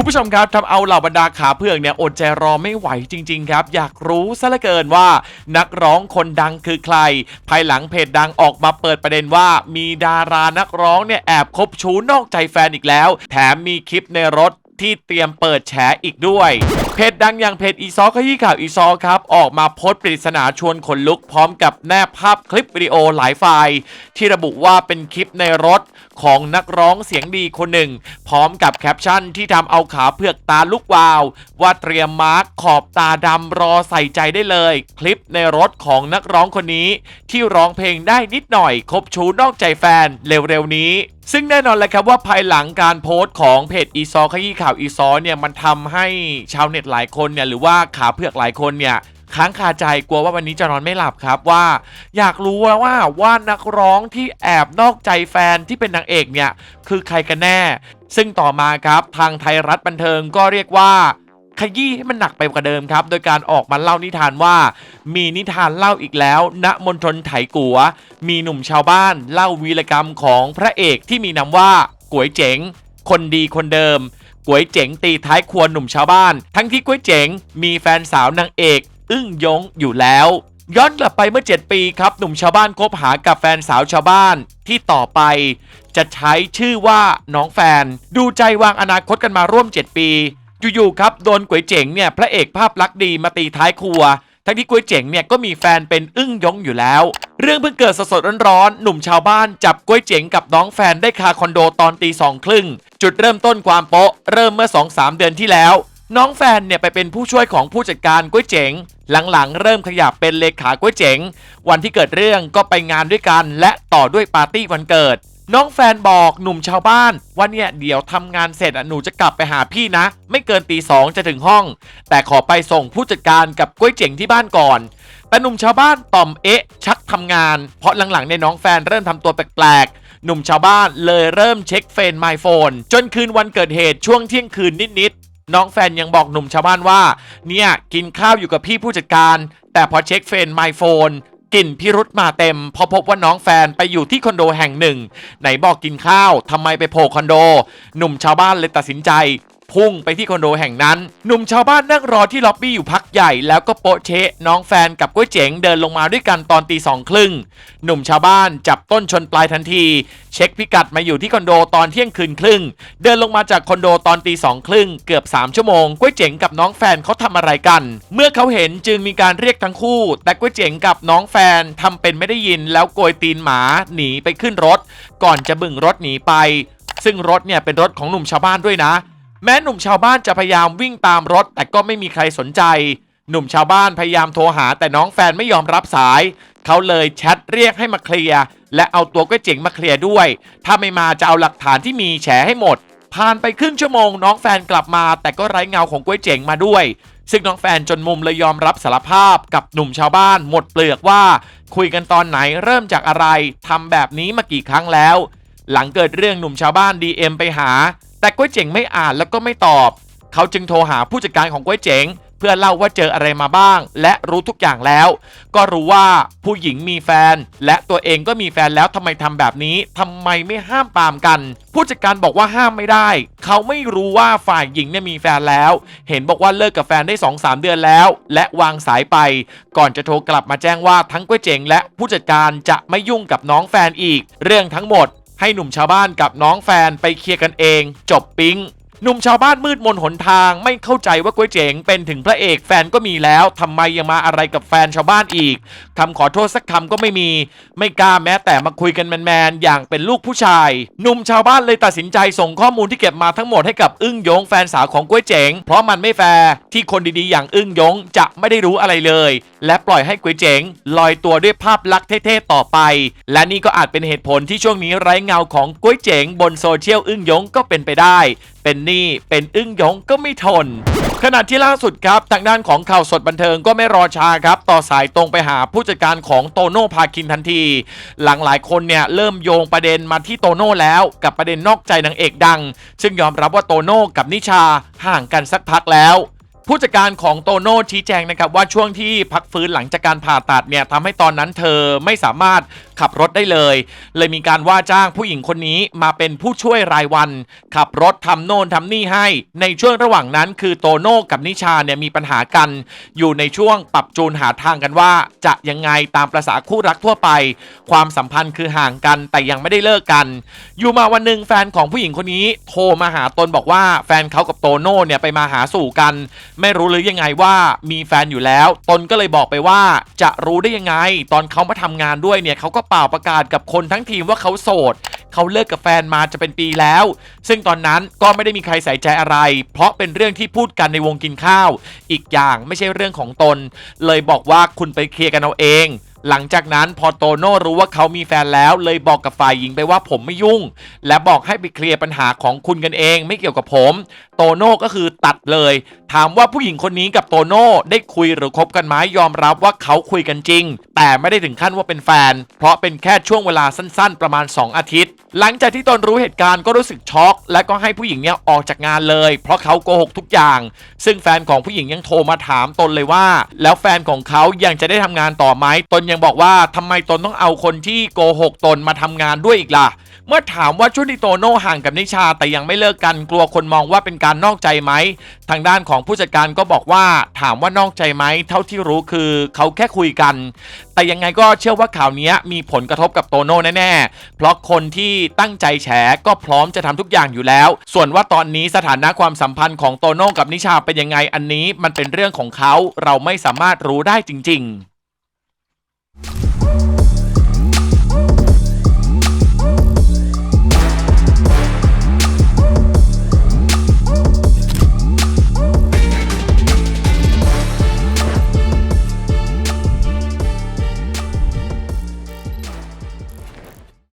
คุณผู้ชมครับทำเอาเหล่าบรรดาขาเพื่อกเนี่ยอดใจรอไม่ไหวจริง ๆ ครับ อยากรู้ซะเหลือเกินว่า นักร้องคนดังคือใคร ภายหลังเพจดังออกมาเปิดประเด็นว่า มีดารานักร้องเนี่ยแอบคบชู้นอกใจแฟนอีกแล้ว แถมมีคลิปในรถ ที่เตรียมเปิดแฉอีกด้วย เพจดังอย่างเพจอีซอขยี้ข่าวอีซอครับ ออกมาโพสต์ปริศนาชวนขนลุกพร้อมกับแนบภาพคลิปวิดีโอหลายไฟล์ ที่ระบุว่าเป็นคลิปในรถของนักร้องเสียงดีคนหนึ่ง พร้อมกับแคปชั่นที่ทำเอาขาเผือกตาลุกวาว ว่าเตรียมมาร์กขอบตาดำรอใส่ใจได้เลย คลิปในรถของนักร้องคนนี้ ที่ร้องเพลงได้นิดหน่อยคบชูนอกใจแฟนเร็วๆนี้ ซึ่งแน่นอนเลยครับว่าภายหลังการโพสต์ของเพจอีซอขยี้ข่าวอีซอเนี่ยมันทำให้ชาวเน็ตหลายคนเนี่ยหรือว่าขาเผือกหลายคนเนี่ยค้างคาใจกลัวว่าวันนี้จะนอนไม่หลับครับว่า อยากรู้ว่าว่าว่านักร้องที่แอบนอกใจแฟนที่เป็นนางเอกเนี่ยคือใครกันแน่ ซึ่งต่อมาครับทางไทยรัฐบันเทิงก็เรียกว่า ขยี้ให้มันหนักไปกว่าเดิมครับ โดยการออกมาเล่านิทานว่า มีนิทานเล่าอีกแล้ว ณมณฑลไถกัว มีหนุ่มชาวบ้านเล่าวีรกรรมของพระเอกที่มีนามว่าก๋วยเจ๋ง คนดีคนเดิมก๋วยเจ๋งตีท้ายครัวหนุ่มชาวบ้าน ทั้งที่ก๋วยเจ๋งมีแฟนสาวนางเอก อึ้งยงอยู่แล้วย้อนกลับไปเมื่อ 7 ปีครับ หนุ่มชาวบ้านคบหากับแฟนสาวชาวบ้านที่ต่อไป จะใช้ชื่อว่าน้องแฟน ดูใจวางอนาคตกันมาร่วม 7 ปี อยู่ๆครับโดนก๋วยเจ๋งเนี่ยพระเอกภาพลักษณ์ดีมาตีท้ายครัว ทั้งที่ก๋วยเจ๋งเนี่ยก็มีแฟนเป็นอึ้งยงอยู่แล้ว เรื่องเพิ่งเกิดสดๆร้อนๆหนุ่มชาวบ้านจับก๋วยเจ๋งกับน้องแฟนได้คาคอนโดตอนตีสองครึ่งจุดเริ่มต้นความโป๊ะเริ่มเมื่อ 2-3 เดือนที่แล้ว น้องแฟนเนี่ยไปเป็นผู้ช่วยของผู้จัดการก๋วยเจ๋งหลังๆ เริ่มขยับเป็นเลขาก๋วยเจ๋ง วันที่เกิดเรื่องก็ไปงานด้วยกัน และต่อด้วยปาร์ตี้วันเกิด น้องแฟนบอกหนุ่มชาวบ้าน ว่าเนี่ยเดี๋ยวทำงานเสร็จอะหนูจะกลับไปหาพี่นะ ไม่เกินตีสองจะถึงห้อง แต่ขอไปส่งผู้จัดการกับก๋วยเจ๋งที่บ้านก่อน แต่หนุ่มชาวบ้านต่อมเอ๊ะ ชักทำงาน เพราะหลังๆในน้องแฟนเริ่มทำตัวแปลกๆหนุ่มชาวบ้านเลยเริ่มเช็คเฟนไมโฟนจนคืนวันเกิดเหตุช่วงเที่ยงคืนนิดๆน้องแฟนยังบอกหนุ่มชาวบ้านว่า เนี่ยกินข้าวอยู่กับพี่ผู้จัดการ แต่พอเช็คเฟนไมโฟน กลิ่นพิรุษมาเต็มพอพบว่าน้องแฟนไปอยู่ที่คอนโดแห่งหนึ่ง ไหนบอกกินข้าวทำไมไปโผล่คอนโด หนุ่มชาวบ้านเลยตัดสินใจ พุ่งไปที่คอนโดแห่งนั้น หนุ่มชาวบ้านนั่งรอที่ล็อบบี้อยู่พักใหญ่แล้วก็โปะเชะน้องแฟนกับก๋วยเจ๋งเดินลงมาด้วยกันตอนตีสองครึ่งหนุ่มชาวบ้านจับต้นชนปลายทันที เช็คพิกัดมาอยู่ที่คอนโดตอนเที่ยงคืนครึ่ง เดินลงมาจากคอนโดตอนตีสองครึ่งเกือบ 3 ชั่วโมงก๋วยเจ๋งกับน้องแฟนเขาทำอะไรกัน เมื่อเขาเห็นจึงมีการเรียกทั้งคู่ แต่ก๋วยเจ๋งกับน้องแฟนทำเป็นไม่ได้ยินแล้วโกยตีนหมาหนีไปขึ้นรถ ก่อนจะบึ่งรถหนีไป ซึ่งรถเนี่ยเป็นรถของหนุ่มชาวบ้านด้วยนะ แม้หนุ่มชาวบ้านจะพยายามวิ่งตามรถ แต่ก็ไม่มีใครสนใจ หนุ่มชาวบ้านพยายามโทรหาแต่น้องแฟนไม่ยอมรับสาย เขาเลยแชทเรียกให้มาเคลียร์และเอาตัวก๋วยเจ๋งมาเคลียร์ด้วย ถ้าไม่มาจะเอาหลักฐานที่มีแฉให้หมด ผ่านไปครึ่งชั่วโมง น้องแฟนกลับมา แต่ก็ไร้เงาของก๋วยเจ๋งมาด้วย ซึ่งน้องแฟนจนมุมเลยยอมรับสารภาพกับหนุ่มชาวบ้านหมดเปลือกว่า คุยกันตอนไหนเริ่มจากอะไรทำแบบนี้มากี่ครั้งแล้ว หลังเกิดเรื่องหนุ่มชาวบ้าน DM ไปหา แต่ก๋วยเจ๋งไม่อ่านแล้วก็ไม่ตอบ เขาจึงโทรหาผู้จัดการของก๋วยเจ๋ง เพื่อเล่าว่าเจออะไรมาบ้าง และรู้ทุกอย่างแล้ว ก็รู้ว่าผู้หญิงมีแฟน และตัวเองก็มีแฟนแล้วทำไมทำแบบนี้ทำไมไม่ห้ามปามกัน ผู้จัดการบอกว่าห้ามไม่ได้ เขาไม่รู้ว่าฝ่ายหญิงเนี่ยมีแฟนแล้ว เห็นบอกว่าเลิกกับแฟนได้ 2-3 เดือนแล้ว และวางสายไป ก่อนจะโทรกลับมาแจ้งว่าทั้งก๋วยเจ๋งและผู้จัดการจะไม่ยุ่งกับน้องแฟนอีก เรื่องทั้งหมด ให้หนุ่มชาวบ้านกับน้องแฟนไปเคลียร์กันเอง จบปิ๊งหนุ่มชาวบ้านมืดมนหนทางไม่เข้าใจว่าก๋วยเจ๋งเป็นถึงพระเอกแฟนก็มีแล้วทำไมยังมาอะไรกับแฟนชาวบ้านอีกคำขอโทษสักคำก็ไม่มี ไม่กล้าแม้แต่มาคุยกันแมนๆอย่างเป็นลูกผู้ชาย หนุ่มชาวบ้านเลยตัดสินใจส่งข้อมูลที่เก็บมาทั้งหมดให้กับอึ้งยงแฟนสาวของก๋วยเจ๋งเพราะมันไม่แฟร์ที่คนดีๆอย่างอึ้งยงจะไม่ได้รู้อะไรเลยและปล่อยให้ก๋วยเจ๋งลอยตัวด้วยภาพลักษณ์เท่ๆต่อไป และนี่ก็อาจเป็นเหตุผลที่ช่วงนี้ไร้เงาของก๋วยเจ๋งบนโซเชียลอึ้งยงก็เป็นไปได้ เป็นนี่เป็นอึ้งยงก็ไม่ทน ขณะที่ล่าสุดครับ ทางด้านของข่าวสดบันเทิงก็ไม่รอช้าครับ ต่อสายตรงไปหาผู้จัดการของโตโน่พาคินทันที หลังหลายคนเนี่ยเริ่มโยงประเด็นมาที่โตโน่แล้วกับประเด็นนอกใจนางเอกดัง ซึ่งยอมรับว่าโตโน่กับนิชาห่างกันสักพักแล้ว ผู้จัดการของโตโน่ชี้แจงนะครับว่าช่วงที่พักฟื้นหลังจากการผ่าตัดเนี่ยทำให้ตอนนั้นเธอไม่สามารถขับรถได้เลย เลยมีการว่าจ้างผู้หญิงคนนี้มาเป็นผู้ช่วยรายวัน ขับรถทำโน่นทำนี่ให้ ในช่วงระหว่างนั้นคือโตโน่กับนิชาเนี่ยมีปัญหากัน อยู่ในช่วงปรับจูนหาทางกันว่า จะยังไงตามประษาคู่รักทั่วไป ความสัมพันธ์คือห่างกันแต่ยังไม่ได้เลิกกัน อยู่มาวันหนึ่งแฟนของผู้หญิงคนนี้โทรมาหาตนบอกว่าแฟนเขากับโตโน่เนี่ยไปมาหาสู่กันไม่รู้หรือยังไงว่ามีแฟนอยู่แล้ว ตนก็เลยบอกไปว่าจะรู้ได้ยังไง ตอนเขามาทำงานด้วยเนี่ยเขาก็เป่าประกาศกับคนทั้งทีมว่าเขาโสดเขาเลิกกับแฟนมาจะเป็นปีแล้ว ซึ่งตอนนั้นก็ไม่ได้มีใครใส่ใจอะไร เพราะเป็นเรื่องที่พูดกันในวงกินข้าว อีกอย่างไม่ใช่เรื่องของตน เลยบอกว่าคุณไปเคลียร์กันเอาเอง หลังจากนั้นพอโตโน่รู้ว่าเขามีแฟนแล้ว เลยบอกกับฝ่ายหญิงไปว่าผมไม่ยุ่ง และบอกให้ไปเคลียร์ปัญหาของคุณกันเอง ไม่เกี่ยวกับผม โตโน่ก็คือตัดเลย ถามว่าผู้หญิงคนนี้กับโตโน่ได้คุยหรือคบกันไหมยอมรับว่าเขาคุยกันจริง แต่ไม่ได้ถึงขั้นว่าเป็นแฟน เพราะเป็นแค่ช่วงเวลาสั้นๆ ประมาณ 2 อาทิตย์ หลังจากที่ตนรู้เหตุการณ์ก็รู้สึกช็อก และก็ให้ผู้หญิงเนี่ยออกจากงานเลย เพราะเขาโกหกทุกอย่าง ซึ่งแฟนของผู้หญิงยังโทรมาถามตนเลยว่า แล้วแฟนของเขายังจะได้ทำงานต่อไหมตนยังบอกว่าทำไมตนต้องเอาคนที่โกหกตนมาทำงานด้วยอีกล่ะ เมื่อถามว่าช่วงที่โตโน่ห่างกับนิชาแต่ยังไม่เลิกกันกลัวคนมองว่าเป็นการนอกใจไหม ทางด้านของผู้จัดการก็บอกว่าถามว่านอกใจไหม เท่าที่รู้คือเขาแค่คุยกัน แต่ยังไงก็เชื่อว่าข่าวนี้มีผลกระทบกับโตโน่แน่ๆ เพราะคนที่ตั้งใจแฉก็พร้อมจะทำทุกอย่างอยู่แล้ว ส่วนว่าตอนนี้สถานะความสัมพันธ์ของโตโน่กับนิชาเป็นยังไงอันนี้มันเป็นเรื่องของเขาเราไม่สามารถรู้ได้จริง ๆ